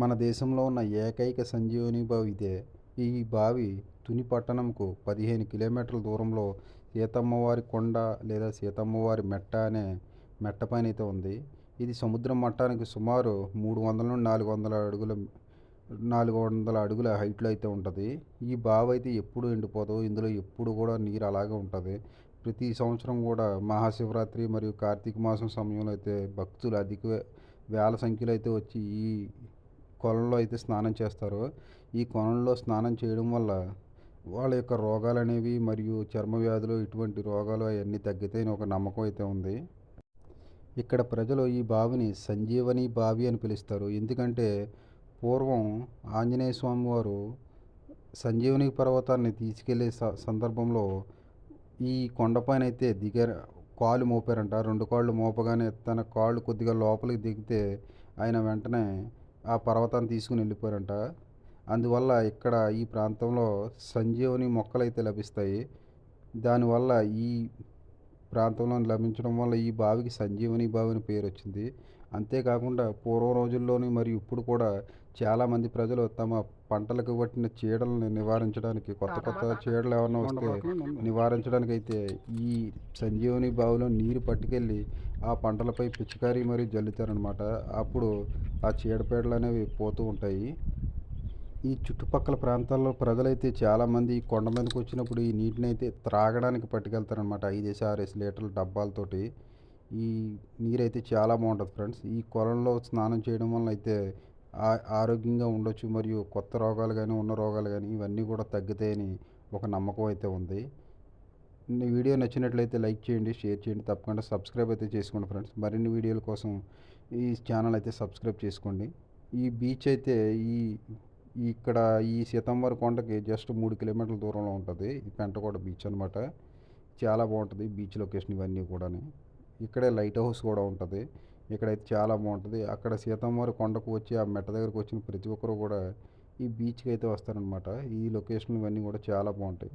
మన దేశంలో ఉన్న ఏకైక సంజీవని బావి ఇదే. ఈ బావి తుని పట్టణంకు పదిహేను కిలోమీటర్ల దూరంలో సీతమ్మవారి కొండ లేదా సీతమ్మవారి మెట్ట అనే మెట్ట పైన అయితే ఉంది. ఇది సముద్రం మట్టానికి సుమారు మూడు వందల నుండి నాలుగు వందల అడుగుల నాలుగు వందల అడుగుల హైట్లో అయితే ఉంటుంది. ఈ బావి అయితే ఎప్పుడు ఎండిపోదు ఇందులో ఎప్పుడు కూడా నీరు అలాగే ఉంటుంది. ప్రతి సంవత్సరం కూడా మహాశివరాత్రి మరియు కార్తీక మాసం సమయంలో అయితే భక్తులు అధిక వేల సంఖ్యలో అయితే వచ్చి ఈ కొలంలో అయితే స్నానం చేస్తారు. ఈ కొలంలో స్నానం చేయడం వల్ల వాళ్ళ యొక్క రోగాలు అనేవి మరియు చర్మ వ్యాధులు ఇటువంటి రోగాలు అవన్నీ తగ్గుతాయని ఒక నమ్మకం అయితే ఉంది. ఇక్కడ ప్రజలు ఈ బావిని సంజీవని బావి అని పిలుస్తారు. ఎందుకంటే పూర్వం ఆంజనేయ స్వామి వారు సంజీవని పర్వతాన్ని తీసుకెళ్ళే స సందర్భంలో ఈ కొండపైన అయితే దిగారు కాలు మోపారంట. రెండు కాళ్ళు మోపగానే తన కాళ్ళు కొద్దిగా లోపలికి దిగితే ఆయన వెంటనే ఆ పర్వతాన్ని తీసుకుని వెళ్ళిపోయారంట. అందువల్ల ఇక్కడ ఈ ప్రాంతంలో సంజీవని మొక్కలు అయితే లభిస్తాయి. దానివల్ల ఈ ప్రాంతంలో లభించడం వల్ల ఈ బావికి సంజీవని బావి అని పేరు వచ్చింది. అంతేకాకుండా పూర్వ రోజుల్లోని మరియు ఇప్పుడు కూడా చాలామంది ప్రజలు తమ పంటలకు పట్టిన చీడలను నివారించడానికి కొత్త కొత్త చీడలు ఏమైనా వస్తే నివారించడానికి అయితే ఈ సంజీవని బావిలో నీరు పట్టుకెళ్ళి ఆ పంటలపై పిచికారీ మరియు జల్లుతారనమాట అప్పుడు ఆ చీడపీడలు అనేవి పోతూ ఉంటాయి. ఈ చుట్టుపక్కల ప్రాంతాల్లో ప్రజలైతే చాలామంది ఈ కొండ మీదకి వచ్చినప్పుడు ఈ నీటిని అయితే త్రాగడానికి పట్టుకెళ్తారనమాట ఐదేసి ఆరేసి లీటర్ల డబ్బాలతోటి. ఈ నీరు అయితే చాలా బాగుంటుంది ఫ్రెండ్స్. ఈ కొలంలో స్నానం చేయడం వల్ల అయితే ఆ- ఆరోగ్యంగా ఉండొచ్చు. మరియు కొత్త రోగాలు కానీ ఉన్న రోగాలు కానీ ఇవన్నీ కూడా తగ్గుతాయని ఒక నమ్మకం అయితే ఉంది. వీడియో నచ్చినట్లయితే లైక్ చేయండి షేర్ చేయండి. తప్పకుండా సబ్స్క్రైబ్ అయితే చేసుకోండి ఫ్రెండ్స్. మరిన్ని వీడియోల కోసం ఈ ఛానల్ అయితే సబ్స్క్రైబ్ చేసుకోండి. ఈ బీచ్ అయితే ఈ ఇక్కడ ఈ సీతంవారి కొండకి జస్ట్ మూడు కిలోమీటర్ల దూరంలో ఉంటుంది. ఇది పెంటకోట బీచ్ అనమాట చాలా బాగుంటుంది బీచ్ లొకేషన్ ఇవన్నీ కూడా ఇక్కడే లైట్ హౌస్ కూడా ఉంటుంది. ఇక్కడైతే చాలా బాగుంటుంది. అక్కడ సీతమ్మవారి కొండకు వచ్చి ఆ మెట్ట దగ్గరకు వచ్చిన ప్రతి ఒక్కరు కూడా ఈ బీచ్కి అయితే వస్తారనమాట ఈ లొకేషన్ ఇవన్నీ కూడా చాలా బాగుంటాయి.